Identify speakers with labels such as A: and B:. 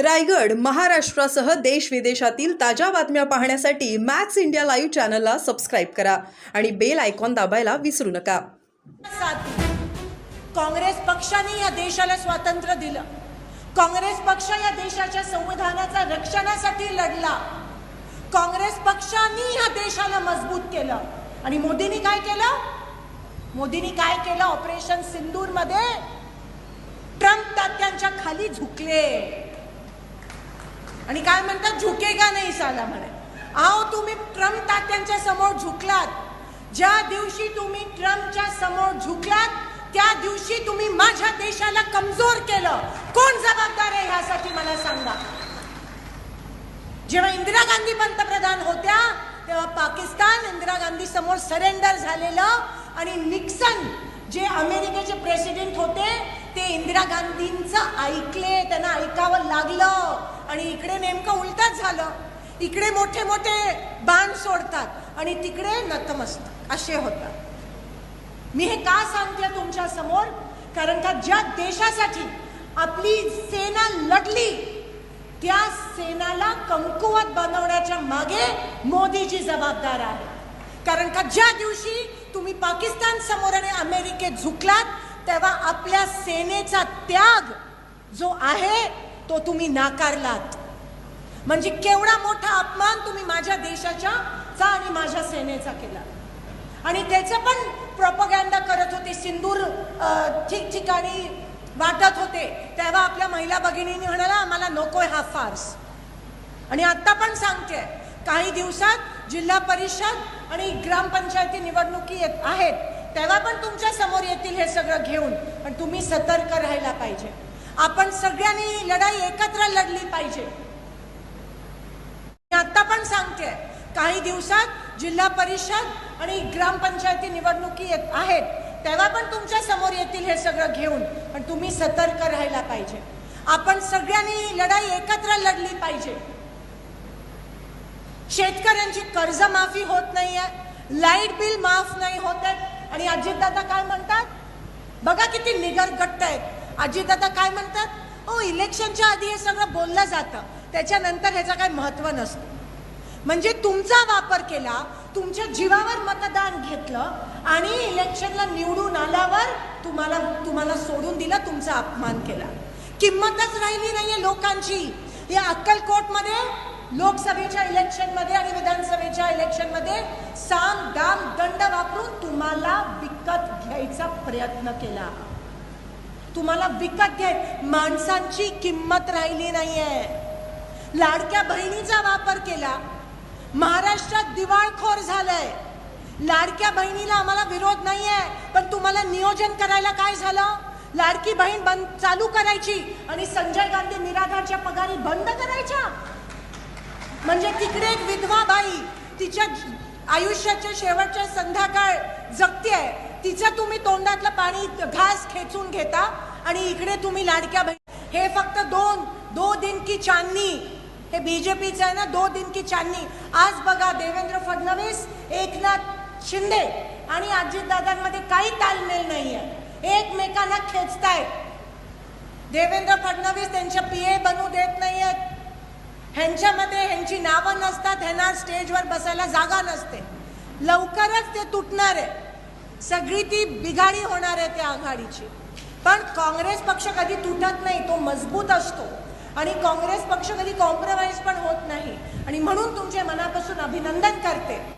A: रायगड महाराष्ट्रासह देश विदेशातील ताज्या बातम्या पाहण्यासाठी मॅक्स इंडिया लाईव्ह चॅनलला सबस्क्राईब करा आणि बेल आयकॉन दाबायला विसरू नका.
B: काँग्रेस पक्षाने या देशाला स्वातंत्र्य दिलं. काँग्रेस पक्ष या देशाच्या संविधानाचा रक्षणासाठी लढला. काँग्रेस पक्षाने या देशाला मजबूत केलं. आणि मोदींनी काय केलं? मोदींनी काय केलं? ऑपरेशन सिंदूरमध्ये ट्रम्प तात्यांच्या खाली झुकले. आणि काय म्हणतात झुकेगा नाही साला म्हणे. आहो तुम्ही ट्रम्प तात्यांच्या समोर झुकलात. ज्या दिवशी तुम्ही ट्रम्पच्या समोर झुकलात त्या दिवशी तुम्ही माझ्या देशाला कमजोर केलं. कोण जबाबदार आहे ह्यासाठी मला सांगा. जेव्हा इंदिरा गांधी पंतप्रधान होत्या तेव्हा पाकिस्तान इंदिरा गांधी समोर सरेंडर झालेलं आणि निक्सन जे अमेरिकेचे प्रेसिडेंट होते ते इंदिरा गांधींचं ऐकले त्यांना ऐकावं लागलं. आणि इकडे नेमकं उलटच झालं. इकडे मोठे मोठे बाण सोडतात आणि तिकडे नतमस्तक. असे होतात. मी हे का सांगते तुमच्यासमोर? कारण का ज्या देशासाठी आपली सेना लढली त्या सेनाला कमकुवत बनवण्याच्या मागे मोदीजी जबाबदार आहे कारण का ज्या दिवशी तुम्ही पाकिस्तान समोर आणि अमेरिकेत झुकलात तेव्हा आपल्या सेनेचा त्याग जो आहे तो तुम्ही नाकारलात. म्हणजे केवढा मोठा अपमान तुम्ही माझ्या देशाच्या चा आणि माझ्या सेनेचा केला. आणि त्याचं पण प्रोपगॅन्डा करत होते सिंदूर ठिकठिकाणी वाटत होते. तेव्हा आपल्या महिला भगिनींनी म्हणाला आम्हाला नकोय हा फार्स. आणि आत्ता पण सांगते काही दिवसात जिल्हा परिषद आणि ग्रामपंचायती निवडणुकी येत आहेत. तेव्हा पण तुमच्यासमोर येतील हे सगळं घेऊन. पण तुम्ही सतर्क राहायला पाहिजे. आपण सगळ्यांनी लढाई एकत्र लढली पाहिजे. मी आता पण सांगते काही दिवसात जिल्हा परिषद आणि ग्रामपंचायती निवडणुकी येत आहेत तेव्हा पण तुमच्यासमोर येतील हे सगळं घेऊन पण तुम्ही सतर्क राहायला पाहिजे. आपण सगळ्यांनी लढाई एकत्र लढली पाहिजे. शेतकऱ्यांची कर्जमाफी होत नाहीये लाइट बिल माफ नाही होत आहेत आणि अजितदादा काय म्हणतात बघा किती निगर घट्ट आहेत. अजितदादा काय म्हणतात? हो इलेक्शनच्या आधी हे सगळं बोललं जातं. त्याच्यानंतर ह्याचं काही महत्त्व नसतं. म्हणजे तुमचा वापर केला तुमच्या जीवावर मतदान घेतलं आणि इलेक्शनला निवडून आल्यावर तुम्हाला तुम्हाला सोडून दिलं तुमचा अपमान केला. किंमतच राहिली नाहीये लोकांची. या अक्कलकोटमध्ये लोकसभेच्या इलेक्शनमध्ये आणि विधानसभेच्या इलेक्शनमध्ये साम दाम दंड वापरून तुम्हाला विकत घ्यायचा प्रयत्न केला. तुम्हाला विकत घे. माणसांची किंमत राहिली नाहीये. लाडक्या बहिणीचा वापर केला. महाराष्ट्रात दिवाळखोर झालंय. लाडक्या बहिणीला आम्हाला विरोध नाहीये पण तुम्हाला नियोजन करायला काय झालं? लाडकी बहीण बंद चालू करायची आणि संजय गांधी निराधारच्या पगारी बंद करायच्या? म्हणजे तिकडे एक विधवा बाई तिच्या आयुष्याच्या शेवटच्या संध्याकाळ जगते तिचं तुम्ही तोंडातलं पाणी घास खेचून घेता आणि इकडे तुम्ही लाडक्या बहीण हे फक्त दोन दो दिन की चांदनी. हे बीजेपीचं आहे ना दो दिन की चांदनी. आज बघा देवेंद्र फडणवीस एकनाथ शिंदे आणि अजितदादांमध्ये काही तालमेल आहे एकमेकांना खेचतायत. देवेंद्र फडणवीस त्यांच्या पीए बनू देत नाही आहेत ह्यांच्यामध्ये ह्यांची नावं नसतात ह्यांना स्टेजवर बसायला जागा नसते. लवकरच ते तुटणार आहे. सगळी ती बिघाडी होणार आहे त्या आघाडीची. पण काँग्रेस पक्ष कधी तुटत नाही तो मजबूत असतो. आणि काँग्रेस पक्ष कधी कॉम्प्रोमाइज पण होत नाही. आणि म्हणून तुमचे मनापासून अभिनंदन करते.